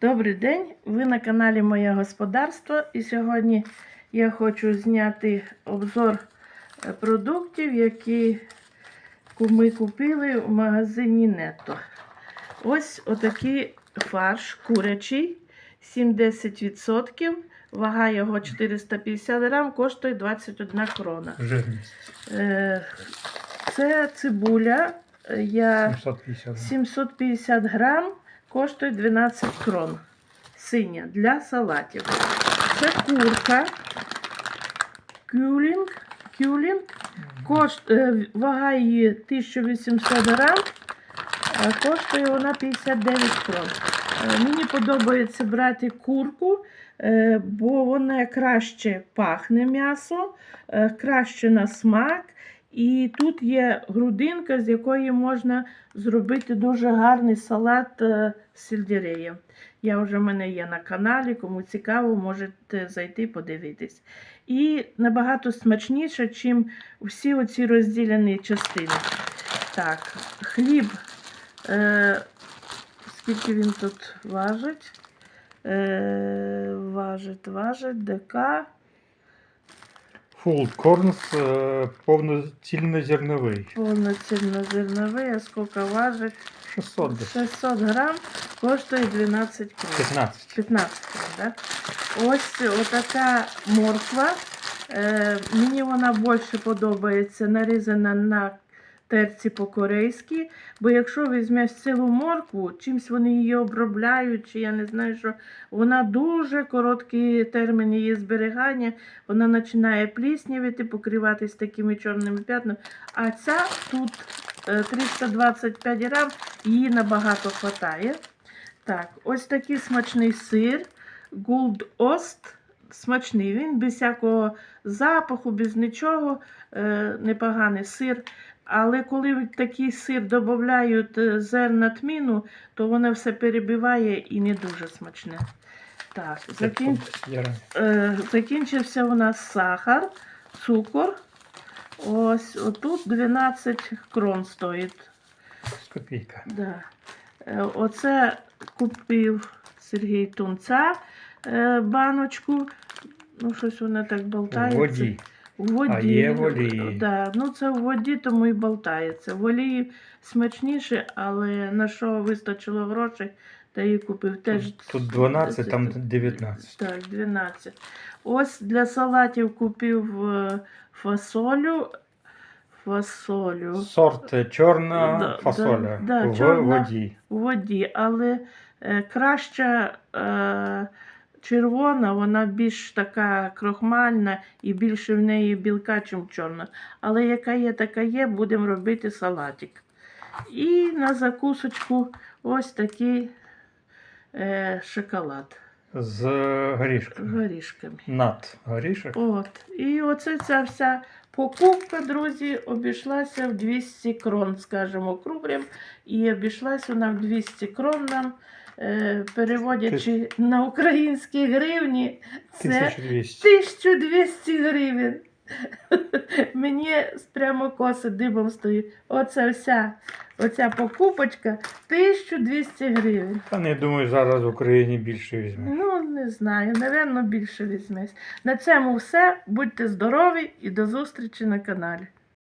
Добрий день! Ви на каналі Моє Господарство. І сьогодні я хочу зняти обзор е, продуктів, які ми купили в магазині Нетто. Ось отакий фарш курячий, 70%. Вага його 450 грам, коштує 21 крона. Е, Це цибуля. е, Я 750 грам. 750 грам коштує 12 крон. Синя для салатів. Це курка. Кюлінг. Кюлінг. Кошт, е, вага її 1800 грам. Коштує вона 59 крон. Е, Мені подобається брати курку, е, бо вона краще пахне м'ясо, краще на смак. І тут є грудинка, з якої можна зробити дуже гарний салат е, з сельдереєм. Я вже в мене є на каналі, кому цікаво, можете зайти подивитись. І набагато смачніше, ніж всі оці розділені частини. Так, хліб. Е, скільки він тут важить? Е, важить, важить, ДК. Full Corns е, повноцільнозерновий. Повноціннозерновий, а скільки важить? 600 десь. 600 грам коштує 12 крон. 15. 15 крон, да? Ось отака морква. Е, мені вона більше подобається нарізана на терці по-корейськи. Бо якщо візьмеш цілу моркву, чимсь вони її обробляють, чи я не знаю, що вона дуже короткий термін її зберігання, вона починає пліснявити, покриватись такими чорними п'ятнами. А ця тут е, 325 грам, її набагато хватає. Так, ось такий смачний сир. Gold Ost. Смачний. Він без всякого запаху, без нічого. Е, непоганий сир. Але коли в такий сир додають е, зерна тміну, то воно все перебиває і не дуже смачне. Так, закін... е, закінчився у нас сахар, цукор. Ось отут 12 крон стоїть. Копійка. Да. Е, Оце купив Сергій Тунця е, баночку. Ну, щось вона так болтається. воді. В воді. А є в олії. Да, ну це в воді, тому і болтається. В олії смачніше, але на що вистачило грошей, та і купив теж. Тут 12, там 19. Так, 12. Ось для салатів купив е, фасолю. Фасолю. Сорт чорна Да, фасоля да, да, в чорна. воді. у воді, але е, краща е, червона, вона більш така крохмальна і більше в неї білка, ніж чорна. Але яка є, така є, будемо робити салатик. І на закусочку ось такий е, шоколад З горішками. горішками. Над горішок. От. І оце ця вся покупка, друзі, обійшлася в 200 крон, скажімо, круглим. І обійшлася вона в 200 крон нам, переводячи на українські гривні, це 1200. 1200 гривень. Мені прямо коси дибом стоїть. Оце вся оця покупочка 1200 гривень. Та не думаю, зараз в Україні більше візьме. Ну, не знаю, напевно, більше візьмесь. На цьому все. Будьте здорові і до зустрічі на каналі.